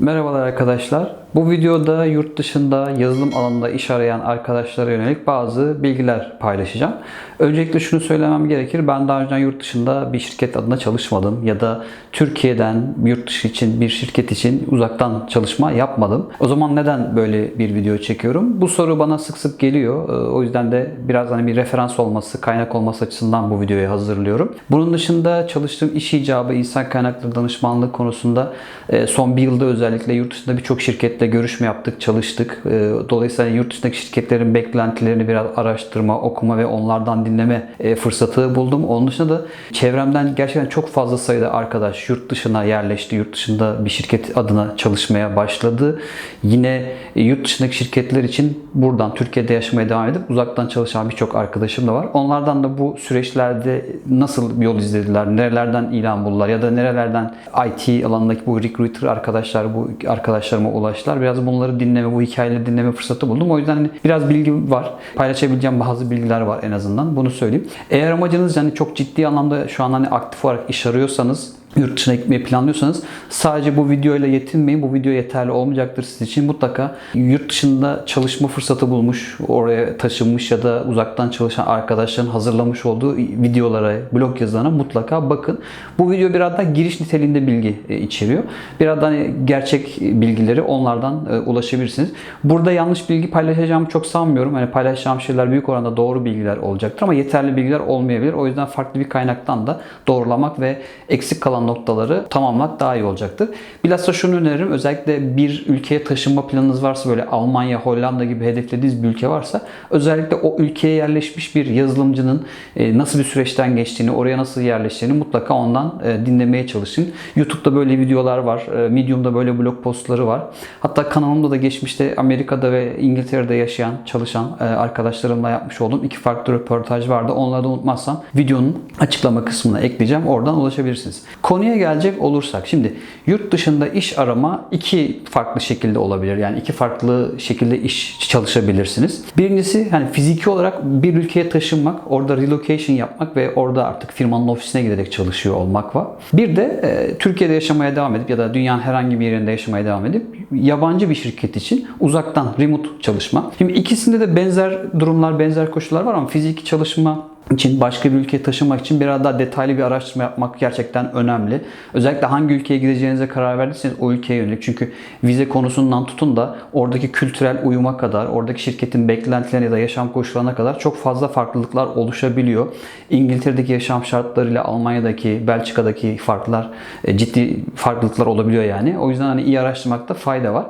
Merhabalar arkadaşlar. Bu videoda yurt dışında yazılım alanında iş arayan arkadaşlara yönelik bazı bilgiler paylaşacağım. Öncelikle şunu söylemem gerekir. Ben daha önce yurt dışında bir şirket adına çalışmadım ya da Türkiye'den yurt dışı için bir şirket için uzaktan çalışma yapmadım. O zaman neden böyle bir video çekiyorum? Bu soru bana sık sık geliyor. Ee, O yüzden de biraz hani bir referans olması, kaynak olması açısından bu videoyu hazırlıyorum. Bunun dışında çalıştığım iş icabı insan kaynakları danışmanlığı konusunda e, son bir yılda özellikle yurt dışında birçok şirketle görüşme yaptık, çalıştık. E, Dolayısıyla yurt dışındaki şirketlerin beklentilerini biraz araştırma, okuma ve onlardan dinleme e, fırsatı buldum. Onun dışında da çevremden gerçekten çok fazla sayıda arkadaş yurt dışına yerleşti, yurt dışında bir şirket adına çalışmaya başladı. Yine e, yurt dışındaki şirketler için buradan Türkiye'de yaşamaya devam edip uzaktan çalışan birçok arkadaşım da var. Onlardan da bu süreçlerde nasıl yol izlediler, nerelerden ilan buldular ya da nerelerden IT alanındaki bu recruiter arkadaşlar, bu arkadaşlarıma ulaştılar. Biraz bunları dinleme, bu hikayeleri dinleme fırsatı buldum. O yüzden hani biraz bilgi var. Paylaşabileceğim bazı bilgiler var en azından. Bunu söyleyeyim. Eğer amacınız yani çok ciddi anlamda şu an hani aktif olarak iş arıyorsanız yurt dışına gitmeyi planlıyorsanız sadece bu videoyla yetinmeyin. Bu video yeterli olmayacaktır sizin için. Mutlaka yurt dışında çalışma fırsatı bulmuş, oraya taşınmış ya da uzaktan çalışan arkadaşların hazırlamış olduğu videolara, blog yazılarına mutlaka bakın. Bu video biraz daha giriş niteliğinde bilgi e, içeriyor. Biraz daha hani gerçek bilgileri onlardan e, ulaşabilirsiniz. Burada yanlış bilgi paylaşacağımı çok sanmıyorum. Hani paylaşacağım şeyler büyük oranda doğru bilgiler olacaktır ama yeterli bilgiler olmayabilir. O yüzden farklı bir kaynaktan da doğrulamak ve eksik kalan noktaları tamamlamak daha iyi olacaktır. Bilhassa şunu öneririm. Özellikle bir ülkeye taşınma planınız varsa böyle Almanya, Hollanda gibi hedeflediğiniz bir ülke varsa özellikle o ülkeye yerleşmiş bir yazılımcının e, nasıl bir süreçten geçtiğini, oraya nasıl yerleştiğini mutlaka ondan e, dinlemeye çalışın. YouTube'da böyle videolar var. e, Medium'da böyle blog postları var. Hatta kanalımda da geçmişte Amerika'da ve İngiltere'de yaşayan, çalışan arkadaşlarımla yapmış olduğum iki farklı röportaj vardı. Onları da unutmazsam videonun açıklama kısmına ekleyeceğim. Oradan ulaşabilirsiniz. Konuya gelecek olursak şimdi yurt dışında iş arama iki farklı şekilde olabilir. Yani iki farklı şekilde iş çalışabilirsiniz. Birincisi hani fiziki olarak bir ülkeye taşınmak, orada relocation yapmak ve orada artık firmanın ofisine giderek çalışıyor olmak var. Bir de e, Türkiye'de yaşamaya devam edip ya da dünyanın herhangi bir yerinde yaşamaya devam edip yabancı bir şirket için uzaktan remote çalışma. Şimdi ikisinde de benzer durumlar, benzer koşullar var ama fiziki çalışma için başka bir ülkeye taşınmak için biraz daha detaylı bir araştırma yapmak gerçekten önemli. Özellikle hangi ülkeye gideceğinize karar verdiyseniz o ülkeye yönelik. Çünkü vize konusundan tutun da oradaki kültürel uyuma kadar, oradaki şirketin beklentilerine ya da yaşam koşullarına kadar çok fazla farklılıklar oluşabiliyor. İngiltere'deki yaşam şartlarıyla Almanya'daki, Belçika'daki farklar e, ciddi farklılıklar olabiliyor yani. O yüzden hani iyi araştırmakta fayda var.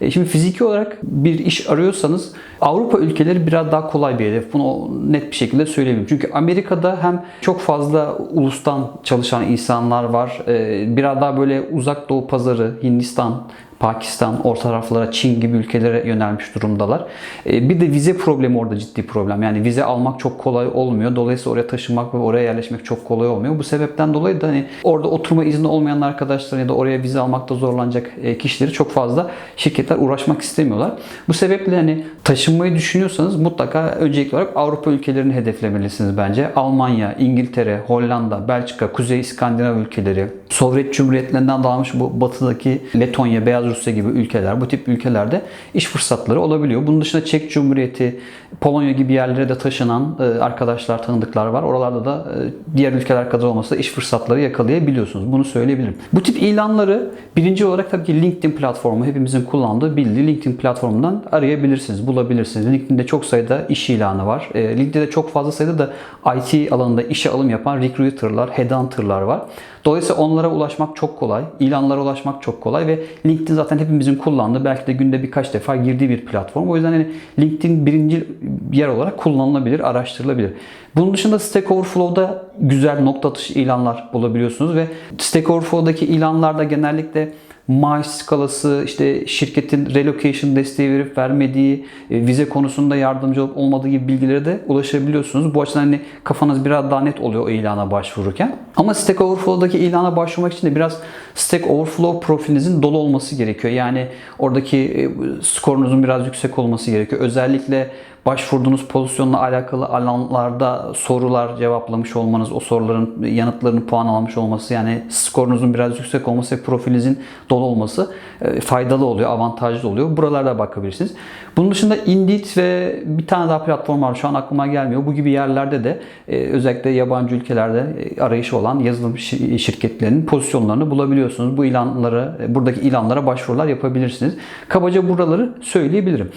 E, Şimdi fiziki olarak bir iş arıyorsanız Avrupa ülkeleri biraz daha kolay bir hedef. Bunu net bir şekilde söyleyebilirim. Çünkü Amerika'da hem çok fazla ulustan çalışan insanlar var. E, Biraz daha böyle uzak doğu pazarı, Hindistan, Pakistan, orta taraflara, Çin gibi ülkelere yönelmiş durumdalar. E, Bir de vize problemi orada ciddi problem. Yani vize almak çok kolay olmuyor. Dolayısıyla oraya taşınmak ve oraya yerleşmek çok kolay olmuyor. Bu sebepten dolayı da hani orada oturma izni olmayan arkadaşlar ya da oraya vize almakta zorlanacak e, kişileri çok fazla şirketler uğraşmak istemiyorlar. Bu sebeple hani taşınmayı düşünüyorsanız mutlaka öncelikli olarak Avrupa ülkelerini hedeflemelisiniz bence. Almanya, İngiltere, Hollanda, Belçika, Kuzey İskandinav ülkeleri, Sovyet Cumhuriyetlerinden dağılmış bu batıdaki Letonya, Beyaz Rusya gibi ülkeler, bu tip ülkelerde iş fırsatları olabiliyor. Bunun dışında Çek Cumhuriyeti, Polonya gibi yerlere de taşınan e, arkadaşlar, tanıdıklar var. Oralarda da e, diğer ülkeler kadar olmasa da iş fırsatları yakalayabiliyorsunuz. Bunu söyleyebilirim. Bu tip ilanları birinci olarak tabii ki LinkedIn platformu hepimizin kullandığı bildiği LinkedIn platformundan arayabilirsiniz, bulabilirsiniz. LinkedIn'de çok sayıda iş ilanı var. E, LinkedIn'de çok fazla sayıda da IT alanında işe alım yapan recruiter'lar, headhunter'lar var. Dolayısıyla onlara ulaşmak çok kolay. ilanlara ulaşmak çok kolay ve LinkedIn zaten hepimizin kullandığı belki de günde birkaç defa girdiği bir platform. O yüzden hani LinkedIn birinci yer olarak kullanılabilir, araştırılabilir. Bunun dışında Stack Overflow'da güzel nokta atışı ilanlar bulabiliyorsunuz ve Stack Overflow'daki ilanlarda genellikle maaş skalası, işte şirketin relocation desteği verip vermediği, e, vize konusunda yardımcı olup olmadığı gibi bilgilere de ulaşabiliyorsunuz. Bu açıdan hani kafanız biraz daha net oluyor o ilana başvururken. Ama Stack Overflow'daki ilana başvurmak için de biraz Stack Overflow profilinizin dolu olması gerekiyor. Yani oradaki e, skorunuzun biraz yüksek olması gerekiyor. Özellikle başvurduğunuz pozisyonla alakalı alanlarda sorular cevaplamış olmanız, o soruların yanıtlarını puan almış olması yani skorunuzun biraz yüksek olması ve profilinizin dolu olması e, faydalı oluyor, avantajlı oluyor. Buralarda bakabilirsiniz. Bunun dışında Indeed ve bir tane daha platform var. Şu an aklıma gelmiyor. Bu gibi yerlerde de e, özellikle yabancı ülkelerde e, arayışı olan yazılım şi- şirketlerinin pozisyonlarını bulabiliyorsunuz. Bu ilanları, e, buradaki ilanlara başvurular yapabilirsiniz. Kabaca buraları söyleyebilirim.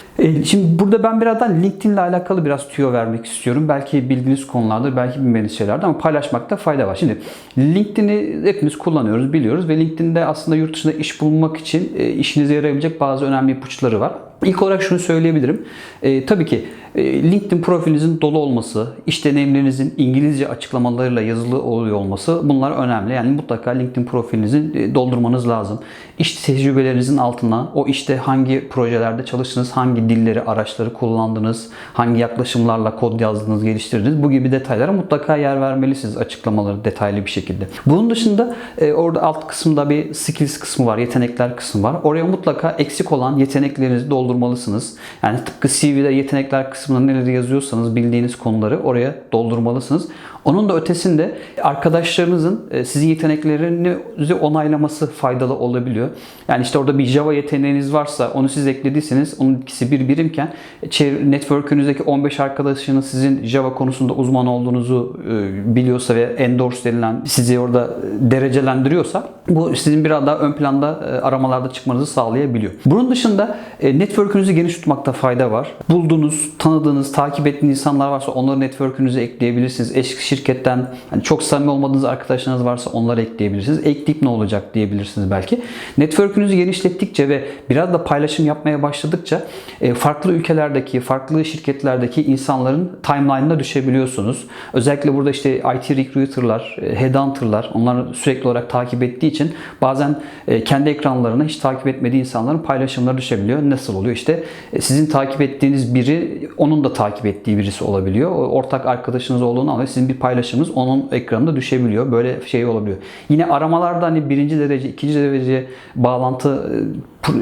Şimdi burada ben birazdan LinkedIn ile alakalı biraz tüyo vermek istiyorum. Belki bildiğiniz konulardır, belki bilmediğiniz şeylerdir ama paylaşmakta fayda var. Şimdi LinkedIn'i hepimiz kullanıyoruz, biliyoruz ve LinkedIn'de aslında yurt dışında iş bulmak için işinize yarayabilecek bazı önemli ipuçları var. İlk olarak şunu söyleyebilirim. E, tabii ki LinkedIn profilinizin dolu olması, iş deneyimlerinizin İngilizce açıklamalarıyla yazılı oluyor olması bunlar önemli. Yani mutlaka LinkedIn profilinizin e, doldurmanız lazım. İş tecrübelerinizin altına o işte hangi projelerde çalıştınız, hangi dilleri, araçları kullandınız, hangi yaklaşımlarla kod yazdınız, geliştirdiniz bu gibi detaylara mutlaka yer vermelisiniz açıklamaları detaylı bir şekilde. Bunun dışında e, orada alt kısımda bir skills kısmı var, yetenekler kısmı var. Oraya mutlaka eksik olan yeteneklerinizi doldurmalısınız. Yani tıpkı CV'de yetenekler kısmına neleri yazıyorsanız bildiğiniz konuları oraya doldurmalısınız. Onun da ötesinde arkadaşlarınızın e, sizin yeteneklerinizi onaylaması faydalı olabiliyor. Yani işte orada bir Java yeteneğiniz varsa onu siz eklediyseniz onun ikisi bir birimken e, network'ünüzdeki 15 arkadaşınız sizin Java konusunda uzman olduğunuzu e, biliyorsa ve endorse denilen sizi orada derecelendiriyorsa bu sizin biraz daha ön planda aramalarda çıkmanızı sağlayabiliyor. Bunun dışında network'ünüzü geniş tutmakta fayda var. Bulduğunuz, tanıdığınız, takip ettiğiniz insanlar varsa onları network'ünüze ekleyebilirsiniz. Eş şirketten hani çok samimi olmadığınız arkadaşlarınız varsa onları ekleyebilirsiniz. Ekleyip ne olacak diyebilirsiniz belki. Network'ünüzü genişlettikçe ve biraz da paylaşım yapmaya başladıkça e, farklı ülkelerdeki, farklı şirketlerdeki insanların timeline'ına düşebiliyorsunuz. Özellikle burada işte IT recruiter'lar, e, headhunter'lar onları sürekli olarak takip ettiği için bazen e, kendi ekranlarına hiç takip etmediği insanların paylaşımları düşebiliyor. Nasıl oluyor? İşte sizin takip ettiğiniz biri onun da takip ettiği birisi olabiliyor. Ortak arkadaşınız olduğunu anlıyor. Sizin bir paylaşımınız onun ekranında düşebiliyor. Böyle şey olabiliyor. Yine aramalarda hani birinci derece, ikinci derece bağlantı e,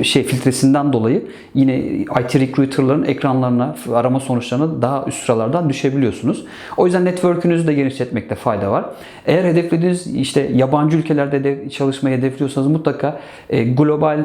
şey filtresinden dolayı yine IT recruiter'ların ekranlarına, arama sonuçlarına daha üst sıralardan düşebiliyorsunuz. O yüzden network'ünüzü de genişletmekte fayda var. Eğer hedeflediğiniz işte yabancı ülkelerde de çalışmayı hedefliyorsanız mutlaka e, global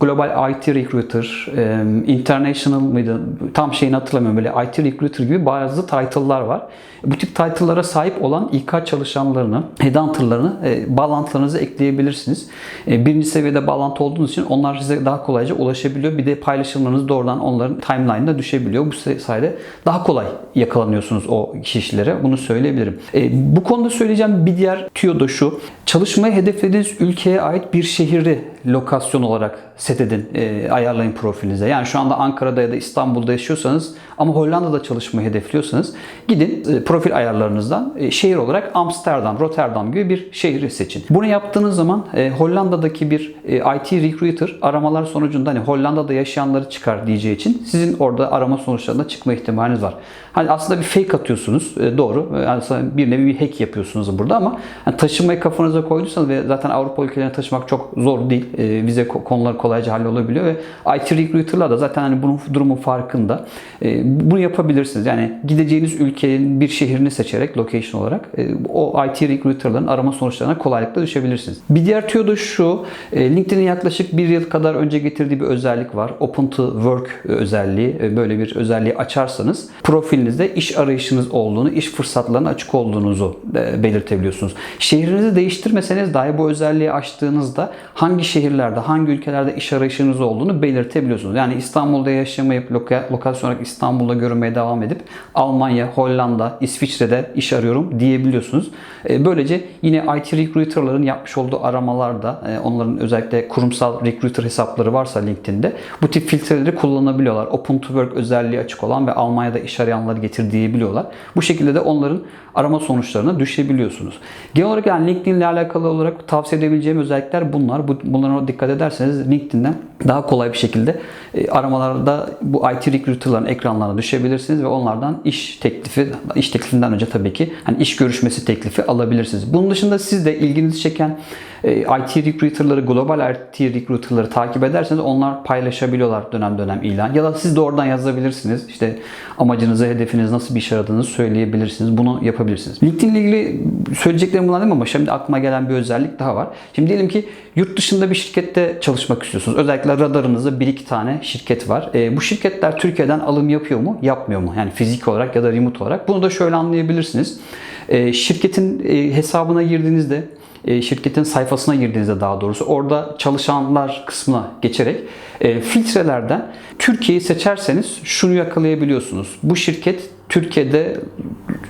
global IT recruiter, e, international mıydı? Tam şeyini hatırlamıyorum. Böyle IT recruiter gibi bazı title'lar var. Bu tip title'lara sahip olan İK çalışanlarını, headhunter'larını e, bağlantılarınızı ekleyebilirsiniz. Birinci seviyede bağlantı olduğunuz için onlar size daha kolayca ulaşabiliyor. Bir de paylaşımlarınız doğrudan onların timeline'ına düşebiliyor. Bu sayede daha kolay yakalanıyorsunuz o kişilere. Bunu söyleyebilirim. E, bu konuda söyleyeceğim bir diğer tüyo da şu. Çalışmayı hedeflediğiniz ülkeye ait bir şehri lokasyon olarak set edin, e, ayarlayın profilinize. Yani şu anda Ankara'da ya da İstanbul'da yaşıyorsanız ama Hollanda'da çalışmayı hedefliyorsanız gidin e, profil ayarlarınızdan e, şehir olarak Amsterdam, Rotterdam gibi bir şehri seçin. Bunu yaptığınız zaman e, Hollanda'daki bir e, IT recruiter aramalar sonucunda hani Hollanda'da yaşayanları çıkar diyeceği için sizin orada arama sonuçlarında çıkma ihtimaliniz var. Hani aslında bir fake atıyorsunuz e, doğru. E, aslında bir nevi bir hack yapıyorsunuz burada ama hani taşımayı kafanıza koyduysanız ve zaten Avrupa ülkelerine taşımak çok zor değil. E, vize ko- konuları kolayca hallolabiliyor ve IT recruiter'lar da zaten hani bunun durumun farkında. E, bunu yapabilirsiniz. Yani gideceğiniz ülkenin bir şehrini seçerek location olarak e, o IT recruiter'ların arama sonuçlarına kolaylıkla düşebilirsiniz. Bir diğer tüyo da şu. e, LinkedIn'in yaklaşık bir yıl kadar önce getirdiği bir özellik var. Open to Work özelliği. E, Böyle bir özelliği açarsanız profilinizde iş arayışınız olduğunu, iş fırsatlarına açık olduğunuzu e, belirtebiliyorsunuz. Şehrinizi değiştirmeseniz dahi bu özelliği açtığınızda hangi şehirlerde, hangi ülkelerde iş arayışınız olduğunu belirtebiliyorsunuz. Yani İstanbul'da yaşamayıp loka- lokasyon olarak İstanbul'da görünmeye devam edip Almanya, Hollanda, İsviçre'de iş arıyorum diyebiliyorsunuz. E, Böylece yine IT recruiter'ların yapmış olduğu aramalarda e, onların özellikle kurumsal recruiter hesapları varsa LinkedIn'de bu tip filtreleri kullanabiliyorlar. Open to Work özelliği açık olan ve Almanya'da iş arayanlar reklamları getir diyebiliyorlar. Bu şekilde de onların arama sonuçlarına düşebiliyorsunuz. Genel olarak yani LinkedIn ile alakalı olarak tavsiye edebileceğim özellikler bunlar. Bu, bunlara dikkat ederseniz LinkedIn'den daha kolay bir şekilde e, aramalarda bu IT recruiter'ların ekranlarına düşebilirsiniz ve onlardan iş teklifi, iş teklifinden önce tabii ki hani iş görüşmesi teklifi alabilirsiniz. Bunun dışında siz de ilginizi çeken e, IT recruiter'ları, global IT recruiter'ları takip ederseniz onlar paylaşabiliyorlar dönem dönem ilan. Ya da siz de oradan yazabilirsiniz. İşte amacınızı, hedefiniz, nasıl bir iş aradığınızı söyleyebilirsiniz. Bunu yapabilirsiniz. LinkedIn ile ilgili söyleyeceklerim bunlar değil mi ama şimdi aklıma gelen bir özellik daha var. Şimdi diyelim ki yurt dışında bir şirkette çalışmak istiyorsunuz. Özellikle radarınızda bir iki tane şirket var. E, bu şirketler Türkiye'den alım yapıyor mu? Yapmıyor mu? Yani fizik olarak ya da remote olarak. Bunu da şöyle anlayabilirsiniz. E, şirketin e, hesabına girdiğinizde e, şirketin sayfasına girdiğinizde daha doğrusu orada çalışanlar kısmına geçerek e, filtrelerden Türkiye'yi seçerseniz şunu yakalayabiliyorsunuz. Bu şirket Türkiye'de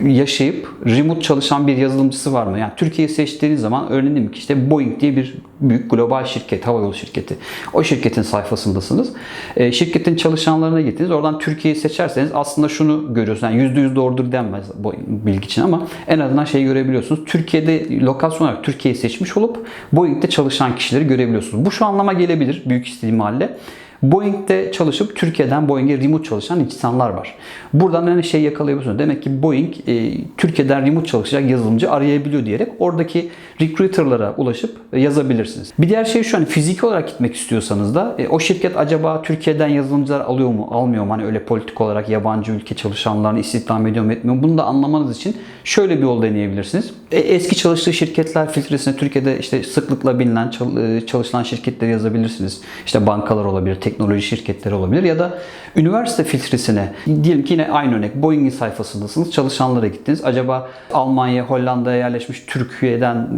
yaşayıp remote çalışan bir yazılımcısı var mı? Yani Türkiye'yi seçtiğiniz zaman örneğin ki işte Boeing diye bir büyük global şirket, havayolu şirketi. O şirketin sayfasındasınız. E, şirketin çalışanlarına gittiniz. Oradan Türkiye'yi seçerseniz aslında şunu görüyorsunuz. Yani %100 doğrudur denmez bu bilgi için ama en azından şeyi görebiliyorsunuz. Türkiye'de lokasyon olarak Türkiye'yi seçmiş olup Boeing'de çalışan kişileri görebiliyorsunuz. Bu şu anlama gelebilir büyük ihtimalle. Boeing'de çalışıp Türkiye'den Boeing'e remote çalışan insanlar var. Buradan hani şey yakalayabiliyorsunuz. Demek ki Boeing e, Türkiye'den remote çalışacak yazılımcı arayabiliyor diyerek oradaki recruiter'lara ulaşıp e, yazabilirsiniz. Bir diğer şey şu hani fiziki olarak gitmek istiyorsanız da e, o şirket acaba Türkiye'den yazılımcılar alıyor mu, almıyor mu? Hani öyle politik olarak yabancı ülke çalışanlarını istihdam ediyor mu, etmiyor mu? Bunu da anlamanız için şöyle bir yol deneyebilirsiniz. E, eski çalıştığı şirketler filtresine Türkiye'de işte sıklıkla bilinen e, çalışılan şirketleri yazabilirsiniz. İşte bankalar olabilir, teknoloji şirketleri olabilir ya da üniversite filtresine diyelim ki yine aynı örnek Boeing'in sayfasındasınız. Çalışanlara gittiniz. Acaba Almanya, Hollanda'ya yerleşmiş Türkiye'den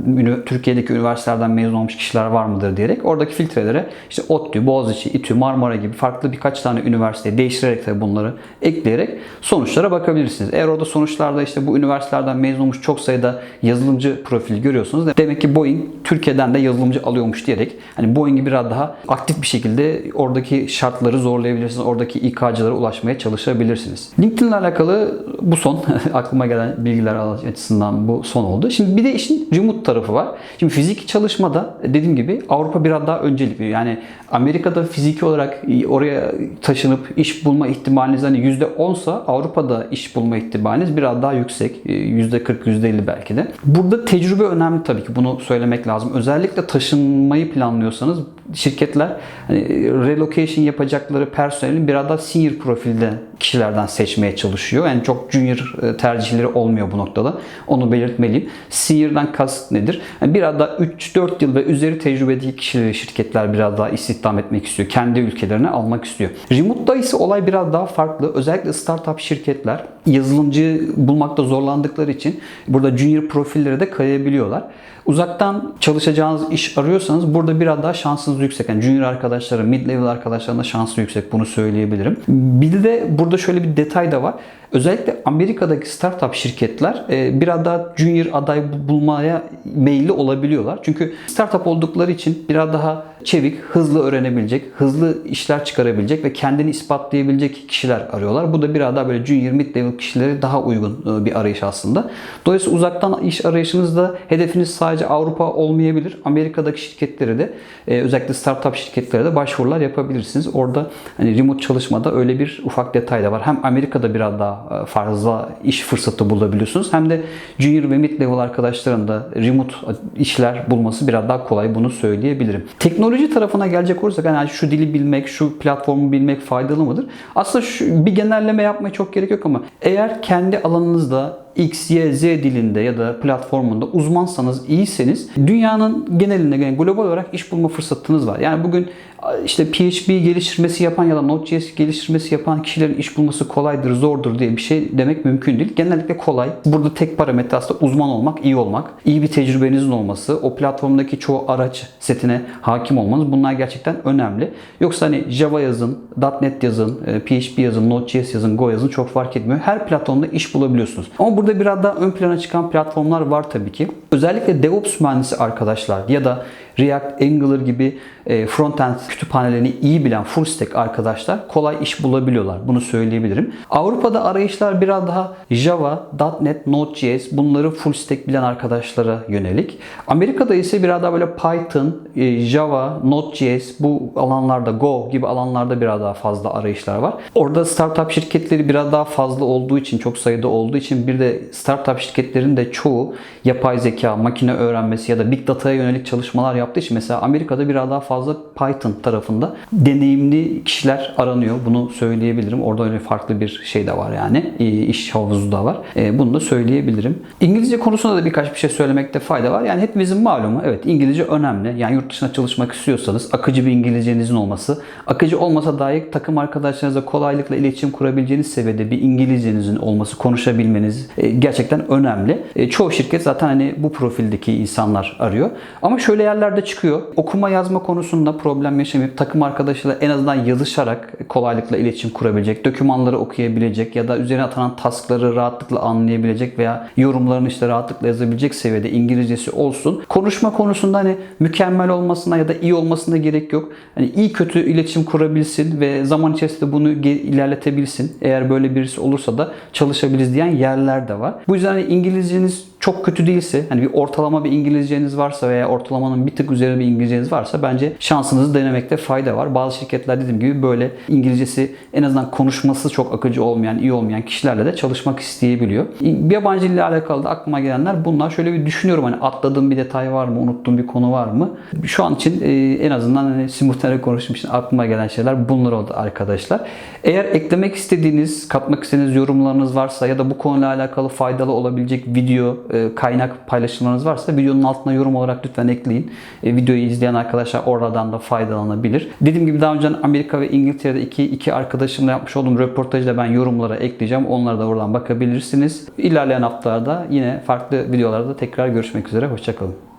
Türkiye'deki üniversitelerden mezun olmuş kişiler var mıdır diyerek oradaki filtrelere işte ODTÜ, Boğaziçi, İTÜ, Marmara gibi farklı birkaç tane üniversiteyi değiştirerek de bunları ekleyerek sonuçlara bakabilirsiniz. Eğer orada sonuçlarda işte bu üniversitelerden mezun olmuş çok sayıda yazılımcı profili görüyorsunuz. Demek ki Boeing Türkiye'den de yazılımcı alıyormuş diyerek hani Boeing'i biraz daha aktif bir şekilde oradaki şartları zorlayabilirsiniz. Oradaki İK'cılara ulaşmaya çalışabilirsiniz. LinkedIn ile alakalı bu son aklıma gelen bilgiler açısından bu son oldu. Şimdi bir de işin remote tarafı var. Şimdi fiziki çalışmada dediğim gibi Avrupa biraz daha öncelikli. Yani Amerika'da fiziki olarak oraya taşınıp iş bulma ihtimaliniz hani %10 sa Avrupa'da iş bulma ihtimaliniz biraz daha yüksek. %40, %50 belki de. Burada tecrübe önemli tabii ki. Bunu söylemek lazım. Özellikle taşınmayı planlıyorsanız şirketler hani relocation yapacakları personelin biraz daha senior profilde kişilerden seçmeye çalışıyor. Yani çok junior tercihleri olmuyor bu noktada. Onu belirtmeliyim. Senior'dan kast nedir? Yani biraz daha 3-4 yıl ve üzeri tecrübeli kişileri şirketler biraz daha istihdam etmek istiyor. Kendi ülkelerine almak istiyor. Remote'da ise olay biraz daha farklı. Özellikle startup şirketler yazılımcı bulmakta zorlandıkları için burada junior profillere de kayabiliyorlar. Uzaktan çalışacağınız iş arıyorsanız burada biraz daha şansınız yüksek. Yani junior arkadaşları, mid level arkadaşların da şansı yüksek. Bunu söyleyebilirim. Bir de burada şöyle bir detay da var. Özellikle Amerika'daki startup şirketler biraz daha junior aday bulmaya meyilli olabiliyorlar. Çünkü startup oldukları için biraz daha çevik, hızlı öğrenebilecek, hızlı işler çıkarabilecek ve kendini ispatlayabilecek kişiler arıyorlar. Bu da biraz daha böyle junior mid level kişilere daha uygun bir arayış aslında. Dolayısıyla uzaktan iş arayışınızda hedefiniz sadece Avrupa olmayabilir. Amerika'daki şirketleri de özellikle startup şirketlere de başvurular yapabilirsiniz. Orada hani remote çalışmada öyle bir ufak detay da var. Hem Amerika'da biraz daha fazla iş fırsatı bulabiliyorsunuz hem de junior ve mid level arkadaşların da remote işler bulması biraz daha kolay bunu söyleyebilirim. Teknoloji tarafına gelecek olursak yani şu dili bilmek, şu platformu bilmek faydalı mıdır? Aslında şu, bir genelleme yapmaya çok gerek yok ama eğer kendi alanınızda X, Y, Z dilinde ya da platformunda uzmansanız, iyiyseniz dünyanın genelinde, yani global olarak iş bulma fırsatınız var. Yani bugün işte PHP geliştirmesi yapan ya da Node.js geliştirmesi yapan kişilerin iş bulması kolaydır, zordur diye bir şey demek mümkün değil. Genellikle kolay. Burada tek parametre aslında uzman olmak, iyi olmak, iyi bir tecrübenizin olması, o platformdaki çoğu araç setine hakim olmanız bunlar gerçekten önemli. Yoksa hani Java yazın, .NET yazın, PHP yazın, Node.js yazın, Go yazın çok fark etmiyor. Her platformda iş bulabiliyorsunuz. Ama burada biraz daha ön plana çıkan platformlar var tabii ki. Özellikle DevOps mühendisi arkadaşlar ya da React, Angular gibi e, frontend kütüphanelerini iyi bilen full stack arkadaşlar kolay iş bulabiliyorlar. Bunu söyleyebilirim. Avrupa'da arayışlar biraz daha Java, .NET, Node.js bunları full stack bilen arkadaşlara yönelik. Amerika'da ise biraz daha böyle Python, e, Java, Node.js bu alanlarda Go gibi alanlarda biraz daha fazla arayışlar var. Orada startup şirketleri biraz daha fazla olduğu için, çok sayıda olduğu için bir de startup şirketlerin de çoğu yapay zeka, makine öğrenmesi ya da big data'ya yönelik çalışmalar yaptığı için mesela Amerika'da biraz daha fazla Python tarafında deneyimli kişiler aranıyor. Bunu söyleyebilirim. Orada öyle farklı bir şey de var yani. İş havuzu da var. E, Bunu da söyleyebilirim. İngilizce konusunda da birkaç bir şey söylemekte fayda var. Yani hepimizin malumu evet İngilizce önemli. Yani yurt dışına çalışmak istiyorsanız akıcı bir İngilizcenizin olması, akıcı olmasa dahi takım arkadaşlarınızla kolaylıkla iletişim kurabileceğiniz seviyede bir İngilizcenizin olması, konuşabilmeniz e, gerçekten önemli. E, Çoğu şirket zaten hani bu profildeki insanlar arıyor. Ama şöyle yerlerde çıkıyor. Okuma yazma konusunda problem yaşamayıp takım arkadaşıyla en azından yazışarak kolaylıkla iletişim kurabilecek, dokümanları okuyabilecek ya da üzerine atanan taskları rahatlıkla anlayabilecek veya yorumlarını işte rahatlıkla yazabilecek seviyede İngilizcesi olsun. Konuşma konusunda hani mükemmel olmasına ya da iyi olmasına gerek yok. Hani iyi kötü iletişim kurabilsin ve zaman içerisinde bunu ilerletebilsin. Eğer böyle birisi olursa da çalışabiliriz diyen yerler de var. Bu yüzden hani İngilizceniz çok kötü değilse, hani bir ortalama bir İngilizceniz varsa veya ortalamanın bir tık üzerinde bir İngilizceniz varsa bence şansınızı denemekte fayda var. Bazı şirketler dediğim gibi böyle İngilizcesi en azından konuşması çok akıcı olmayan, iyi olmayan kişilerle de çalışmak isteyebiliyor. Bir yabancı dille alakalı da aklıma gelenler bunlar. Şöyle bir düşünüyorum hani atladığım bir detay var mı, unuttuğum bir konu var mı? Şu an için e, en azından hani simultane konuştuğum için aklıma gelen şeyler bunlar oldu arkadaşlar. Eğer eklemek istediğiniz, katmak istediğiniz yorumlarınız varsa ya da bu konuyla alakalı faydalı olabilecek video, kaynak paylaşımlarınız varsa videonun altına yorum olarak lütfen ekleyin. E, videoyu izleyen arkadaşlar oradan da faydalanabilir. Dediğim gibi daha önce Amerika ve İngiltere'de iki, iki arkadaşımla yapmış olduğum röportajı da ben yorumlara ekleyeceğim. Onlara da oradan bakabilirsiniz. İlerleyen haftalarda yine farklı videolarda tekrar görüşmek üzere. Hoşçakalın.